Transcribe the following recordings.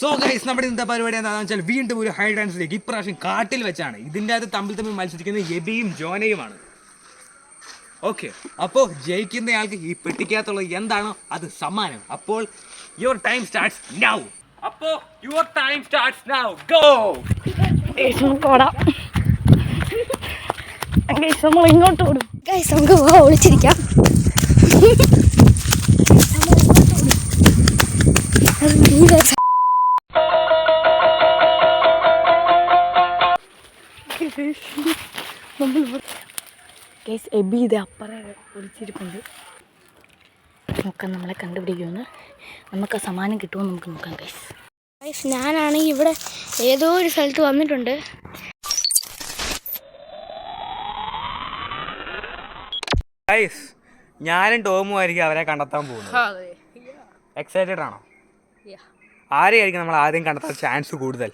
So guys നമ്മുടെ ഇന്നത്തെ പരിപാടി എന്താണെന്ന് വെച്ചാൽ വീണ്ടും ഒരു ഹൈ ഡാൻസിലേക്ക് ഇപ്രാവശ്യം കാട്ടിൽ വെച്ചാണ്. ഇതിന്റെ അകത്ത് തമ്മിൽ തമ്മിൽ മത്സരിക്കുന്നത് എബിയും ജോനയുമാണ്. ഓക്കെ അപ്പോൾ ജയിക്കുന്നയാൾക്ക് ഈ പെട്ടിക്കകത്തുള്ള എന്താണോ അത് സമ്മാനം. അപ്പോൾ യുവർ ടൈം സ്റ്റാർട്ട്സ് നൗ അപ്പോൾ your time starts now go നമ്മൾ ഇങ്ങോട്ട് ഓടും. ഗൈസ് നമുക്ക് പോവാം ഒളിച്ചിരിക്കാം. നമ്മൾ കേസ് എബി ഇത് അപ്പറേ ഒളിച്ചിരിപ്പുണ്ട്. നോക്കാം നമ്മളെ കണ്ടുപിടിക്കുമെന്ന്. നമുക്ക് ആ സമ്മാനം കിട്ടുമോ നമുക്ക് നോക്കാം കേസ് ഗൈസ് ഞാനാണെങ്കിൽ ഇവിടെ ഏതോ ഒരു സ്ഥലത്ത് വന്നിട്ടുണ്ട്. ഗൈസ് ഞാനും ടോമും ആയിരിക്കും അവരെ കണ്ടെത്താൻ പോകുന്നത്. എക്സൈറ്റഡ് ആണോ? ആരെയായിരിക്കും നമ്മൾ ആദ്യം കണ്ടെത്താൻ ചാൻസ് കൂടുതൽ?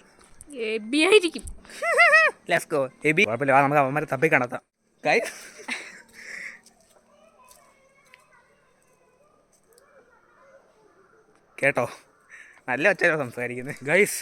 എബി ആയിരിക്കും. ലെറ്റ്സ് ഗോ എബി കുഴപ്പമില്ല. നമുക്ക് അവന്മാരെ തപ്പി കണ്ടെത്താം ഗൈസ് കേട്ടോ? നല്ല ഒച്ചയോ സംസാരിക്കുന്നത് ഗൈസ്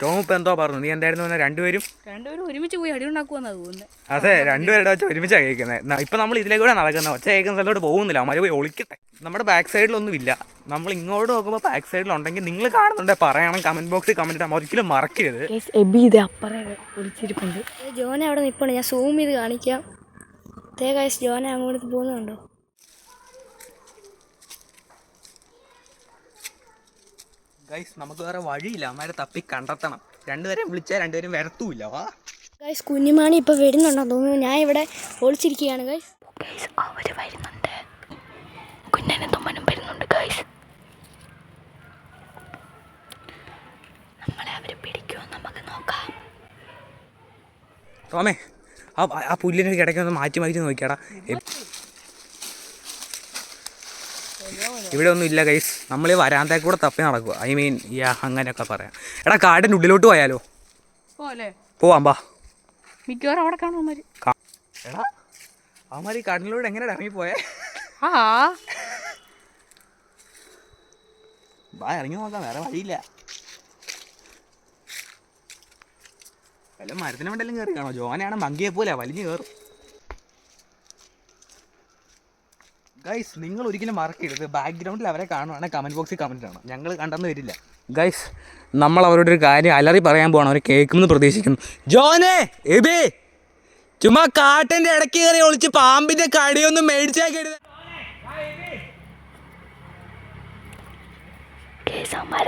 ടോം ഇപ്പം എന്തോ പറഞ്ഞു. നീ എന്തായിരുന്നു പറഞ്ഞത് രണ്ടുപേരും? രണ്ടുപേരും ഒരുമിച്ച് പോയി അടി ഉണ്ടാക്കുമെന്നാണ് തോന്നുന്നത് അതെ രണ്ടുപേരുടെ വെച്ച് ഒരുമിച്ചാ കേൾക്കുന്നത് ഇപ്പൊ നമ്മൾ ഇതിലേക്കൂടെ നടക്കുന്നത് ഒച്ച കേൾക്കുന്ന സ്ഥലത്തോട്ട് പോകുന്നില്ല. അവന്മാർ പോയി ഒളിക്കട്ടെ. നമ്മുടെ ബാക്ക് സൈഡിലൊന്നും ഇല്ല. നമ്മൾ ഇങ്ങോട്ട് നോക്കുമ്പോൾ ബാക്ക് സൈഡിൽ ഉണ്ടെങ്കിൽ നിങ്ങൾ കാണുന്നുണ്ടെ. പറയണം. കമന്റ് ബോക്സിൽ കമന്റ് ഇടാൻ ഒരിക്കലും മറക്കരുത്. എബി ഇത് അപ്പറേ ഒളിച്ചിരിപ്പുണ്ട്. ഏ, ജോന അവിടെ നിൽപ്പുണ്ട് ഞാൻ സൂം ചെയ്ത് കാണിക്കാം. ജോന അങ്ങോട്ട് പോകുന്നുണ്ടോ? ഗൈസ് നമുക്ക് വേറെ വഴിയില്ല. അവന്മാരെ തപ്പി കണ്ടെത്തണം. രണ്ടുപേരെയും വിളിച്ചാൽ രണ്ടുപേരും വരത്തുമില്ല വാ. ഗൈസ് കുഞ്ഞുമാണി ഇപ്പോൾ വരുന്നുണ്ടോ തോന്നുന്നു. ഞാൻ ഇവിടെ ഒളിച്ചിരിക്കുകയാണ് ഗൈസ് ഗൈസ് അവർ വരുന്നുണ്ട്. കുഞ്ഞനും തുമ്മനും വരുന്നുണ്ട് ഗൈസ് നമ്മളെ അവർ പിടിക്കുമോ നമുക്ക് നോക്കാം. തോമേ ആ ആ പുല്ലിന്റെ ഇടയ്ക്ക് ഒന്ന് മാറ്റി മാറ്റി നോക്കിയാടാ. ഇവിടെ ഒന്നും ഇല്ല ഗൈസ് നമ്മൾ ഈ വരാന്തേ കൂടെ തപ്പി നടക്കുക ഐ മീൻ യാ അങ്ങനെയൊക്കെ പറയാം. എടാ കാടിന്റെ ഉള്ളിലോട്ട് പോയാലോ? പോവാമ്പാ പോവാം ബാ മിക്കവാറും അവിടെ കാണും എടാ അവന്മാർ ഈ കാടിലൂടെ എങ്ങനെ ഇറങ്ങിപ്പോയേ ആ. ബാ ഇറങ്ങി നോക്കാം വേറെ വഴിയില്ല. വല്ല മരത്തിന് വേണ്ടെങ്കിലും കയറി കാണോ ജോനാണ് മങ്കിയെ പോലെ വലിഞ്ഞു കയറും. ഗൈസ് നിങ്ങൾ ഒരിക്കലും മറക്കരുത്. ബാക്ക്ഗ്രൗണ്ടിൽ അവരെ കാണുവാണെങ്കിൽ കമന്റ് ബോക്സിൽ കമന്റ് ആണ് ഞങ്ങൾ കണ്ടെന്ന് വരില്ല. ഗൈസ് നമ്മൾ അവരോട് ഒരു കാര്യം അലറി പറയാൻ പോകണം അവർ കേൾക്കുമെന്ന് പ്രതീക്ഷിക്കുന്നു. ജോനെ എബി ചുമ്മാ കാട്ടിന്റെ ഇടയ്ക്ക് കയറി ഒളിച്ച് പാമ്പിന്റെ കടിയൊന്നും മേടിച്ചാക്കരുത്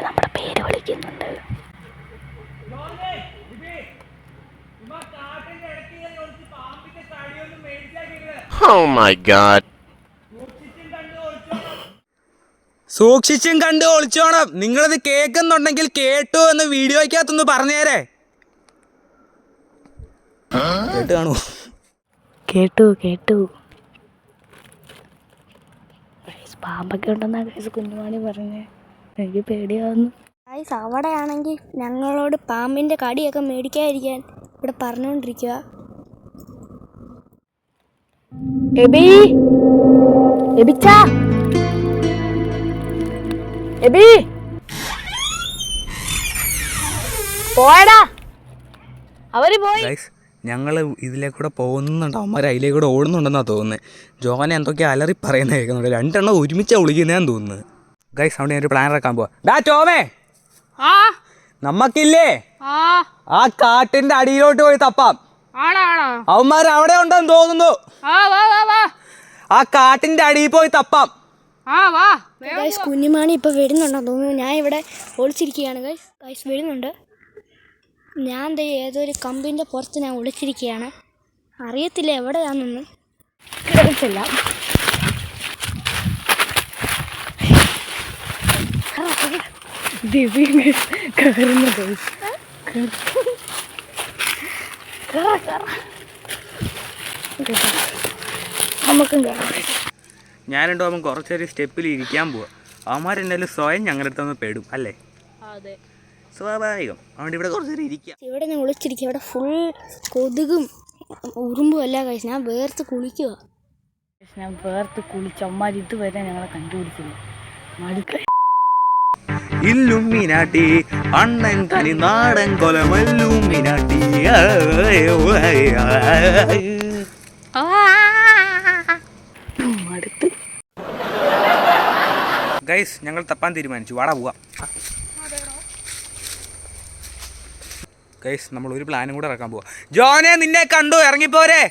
നമ്മുടെ പേര് വിളിക്കുന്നുണ്ട്. Oh my god. സൂക്ഷിച്ചും കണ്ട് ഒളിച്ചോണം. നിങ്ങളിത് കേൾക്കുന്നുണ്ടെങ്കിൽ കേട്ടു എന്ന് വീഡിയോയ്ക്കകത്തൊന്ന് പറഞ്ഞേരെ. കേട്ട് കാണൂ കേട്ടു കേട്ടു. പാമ്പൊക്കെ ഉണ്ടെന്നാ കേസ് കുഞ്ഞുമാണി പറഞ്ഞേ. എനിക്ക് പേടിയാവുന്നു. ഗൈസ് അവിടെ ആണെങ്കിൽ ഞങ്ങളോട് പാമ്പിന്റെ കടിയൊക്കെ മേടിക്കാതിരിക്കാൻ ഇവിടെ പറഞ്ഞുകൊണ്ടിരിക്കുക എബി? എബിച്ച? എബി. പോയടാ. അവർ പോയി. ഞങ്ങൾ ഇതിലേ കൂടെ പോകുന്നുണ്ട്. അവന്മാർ അതിലേ കൂടെ ഓടുന്നുണ്ടെന്നാണ് തോന്നുന്നത് ജോനെ എന്തൊക്കെയാ അലറി പറയുന്ന കേൾക്കുന്നുണ്ട്. രണ്ടെണ്ണം ഒരുമിച്ചാണ് വിളിക്കുന്നതെന്ന് തോന്നുന്നത് ഗൈസ് അവിടെ ഞാൻ ഒരു പ്ലാൻ ഇറക്കാൻ പോവാ. ഡാ ടോമേ. ആ. നമ്മക്കില്ലേ? ആ. ആ കാട്ടിന്റെ അടിയിലോട്ട് പോയി തപ്പാം. അവന്മാർ അവിടെ ഉണ്ടെന്ന് തോന്നുന്നു. ആ വാ വാ വാ. ആ കാട്ടിന്റെ അടിയിൽ പോയി തപ്പാം. ഗൈസ് കുഞ്ഞുമാണി ഇപ്പോൾ വരുന്നുണ്ടോ. തോന്നുന്നു ഞാൻ ഇവിടെ ഒളിച്ചിരിക്കുകയാണ്. ഗൈസ് ഗൈസ് വരുന്നുണ്ട്. ഞാൻ ദേ ഏതൊരു ഒരു കമ്പിന്റെ പുറത്ത് ഞാൻ ഒളിച്ചിരിക്കുകയാണ്. അറിയത്തില്ല എവിടെയാണെന്ന്. കിടക്കത്തില്ല ദിവ്യ കയറുന്നു ഗൈസ് നമുക്കും കയറാം ഞാനുണ്ടോ അവൻ കുറച്ചൊരു സ്റ്റെപ്പിൽ ഇരിക്കാൻ പോവാ. അവന്മാരെന്തായാലും സ്വയം ഞങ്ങളുടെ അടുത്ത് ഒന്ന് പെടും അല്ലേ? അതെ. സ്വാഭാവികം. അതുകൊണ്ട് ഇവിടെ കുറച്ചൊരു ഇരിക്കാം. ഇവിടെ ഞാൻ ഒളിച്ചിരിക്കുക ഇവിടെ ഫുൾ കൊതുകും ഉറുമ്പും അല്ല കഴിച്ച് ഞാൻ വേർത്ത് കുളിക്കുക ഞാൻ വേർത്ത് കുളിച്ച് അമ്മ ഇതുവരെ ഞങ്ങളെ കണ്ടുപിടിച്ചില്ല. മടുക്ക ഇല്ലുമിനാട്ടി അണ്ണൻ തനി നാടൻ കൊലമല്ലുമിനാട്ടി ഗൈസ് ഞങ്ങൾ തപ്പാൻ തീരുമാനിച്ചു. വാടാ പോവാ. ഗൈസ് നമ്മൾ ഒരു പ്ലാനും കൂടെ ഇറക്കാൻ പോവാ. ജോനെ നിന്നെ കണ്ടു. ഇറങ്ങിപ്പോരെ.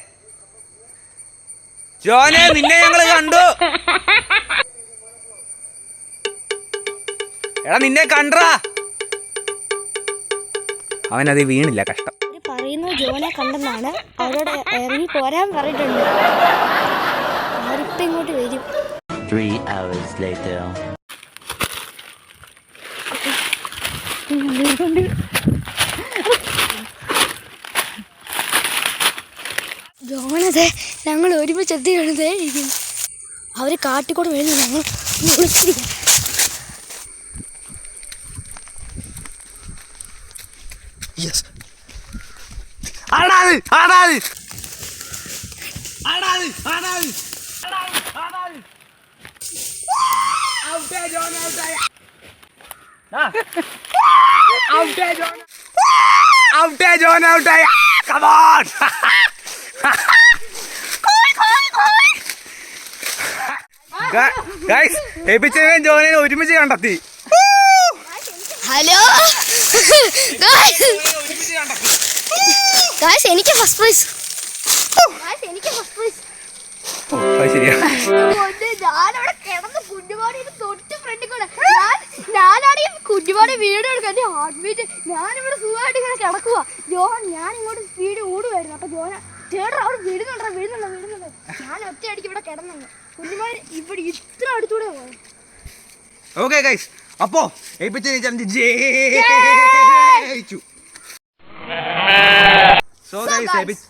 ജോനെ നിന്നെ ഞങ്ങൾ കണ്ടു. എടാ നിന്നെ കണ്ടാ അവനത് വീണില്ല കഷ്ടം. പറയുന്നു ജോനെ കണ്ടെന്നാണ്. അവരോട് ഇറങ്ങി പോരാൻ പറഞ്ഞിട്ടുണ്ട്. അവരിപ്പം ഇങ്ങോട്ട് വരും. Three hours later. ജോനതെ ഞങ്ങൾ ഒരുമിച്ച് എത്തിക്കണതേ ഇരിക്കുന്നു അവർ കാട്ടിക്കൂടെ വരുന്നു ഞങ്ങൾ വിളിച്ചിരിക്കാം. ആടാത് ആടാത്. ആടാത് ആടാത്. ഔട്ടേ ജോൺ ഔട്ടായ കമോൺ ഗൈസ് എബിച്ചവൻ ജോനെ ഒരുമിച്ച് കണ്ടെത്തി ഹലോ ഗായ്സ് എനിക്ക് ഫസ്റ്റ് പ്രൈസ് ശരിയാ ഞാനവിടെ കിടന്ന് കുഞ്ഞുമാടിയുടെ തൊട്ട് ഫ്രണ്ടിൽ കൂടെ ഞാൻ ഞാനാണെങ്കിൽ വീട് എടുക്കാൻ. ഹാർട്ട് ബീറ്റ് ഞാനിവിടെ സുഖമായിട്ട് ഇങ്ങനെ കിടക്കുക ജോൺ ഞാൻ ഇങ്ങോട്ട് സ്പീഡ് ഓടുമായിരുന്നു അപ്പൊ ജോന ചേട്ടാ അവിടെ വിടുന്നുണ്ടോ വിടുന്നുണ്ടോ വിടുന്നുണ്ടോ ഞാൻ ഒറ്റയടിക്ക് ഇവിടെ കിടന്നു കുഞ്ഞുമാര് ഇവിടെ ഇത്ര അടുത്തൂടെ പോയി. ഓക്കെ ഗൈസ് അപ്പോ ജയിച്ചു. സോ ഗൈസ്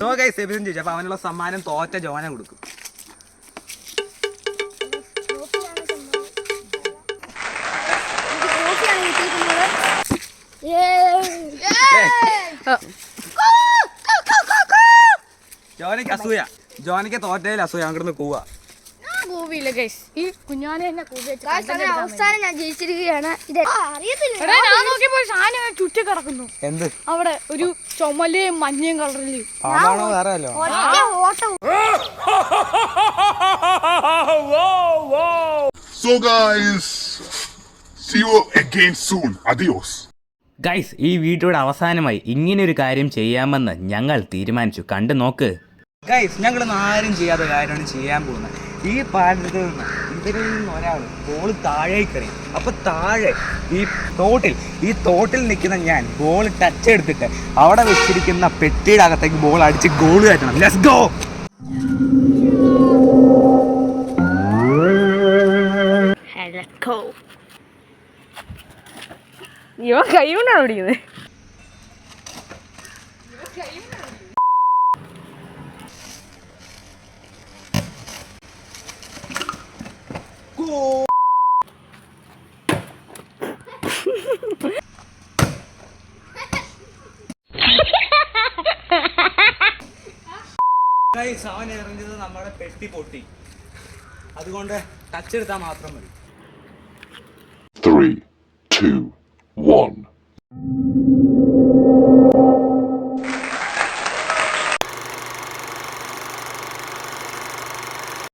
സോ ഗൈസ് ജയിച്ചു. അപ്പൊ അവനുള്ള സമ്മാനം തോറ്റ ജോന കൊടുക്കും. ജോനയ്ക്ക് അസൂയ. ജോനിക്ക് തോറ്റയിൽ അസൂയ. അങ്ങോട്ട് കൂവ. കൂവിയില്ല ഗൈസ് ഈ കുഞ്ഞാനെ എന്നെ കൂവി അവസാനം ഞാൻ ജയിച്ചിരിക്കുകയാണ്. ഇത് ആ, അറിയത്തില്ല. എടാ, ഞാൻ നോക്കിയപ്പോൾ ചുറ്റി കിടക്കുന്നു. എന്ത്? അവിടെ ഒരു ചുമലയും മഞ്ഞയും കളറിൽ. So guys, see you again soon. Adios. Guys ഈ വീഡിയോയുടെ അവസാനമായി ഇങ്ങനെ ഒരു കാര്യം ചെയ്യാമെന്ന് ഞങ്ങൾ തീരുമാനിച്ചു. കണ്ടു നോക്ക്. ഗൈസ് ഞങ്ങൾ ആരും ചെയ്യാത്ത കാര്യമാണ് ചെയ്യാൻ പോകുന്നത്. ഈ പാടത്ത് നിന്ന് ഇവരിൽ നിന്ന് ഒരാൾ ബോൾ താഴേക്ക് എറിയും. അപ്പൊ താഴെ ഈ തോട്ടിൽ ഈ തോട്ടിൽ നിൽക്കുന്ന ഞാൻ ബോൾ ടച്ച് എടുത്തിട്ട് അവിടെ വെച്ചിരിക്കുന്ന പെട്ടിയുടെ അകത്തേക്ക് ബോൾ അടിച്ച് ഗോൾ കയറ്റണം. ലെറ്റ്സ് ഗോ ഇവ കൈ കൊണ്ടാണ് പിടിക്കുന്നത് അവൻ എറിഞ്ഞത് നമ്മുടെ പെട്ടി പൊട്ടി. അതുകൊണ്ട് ടച്ച് എടുത്താൽ മാത്രം മതി. Three,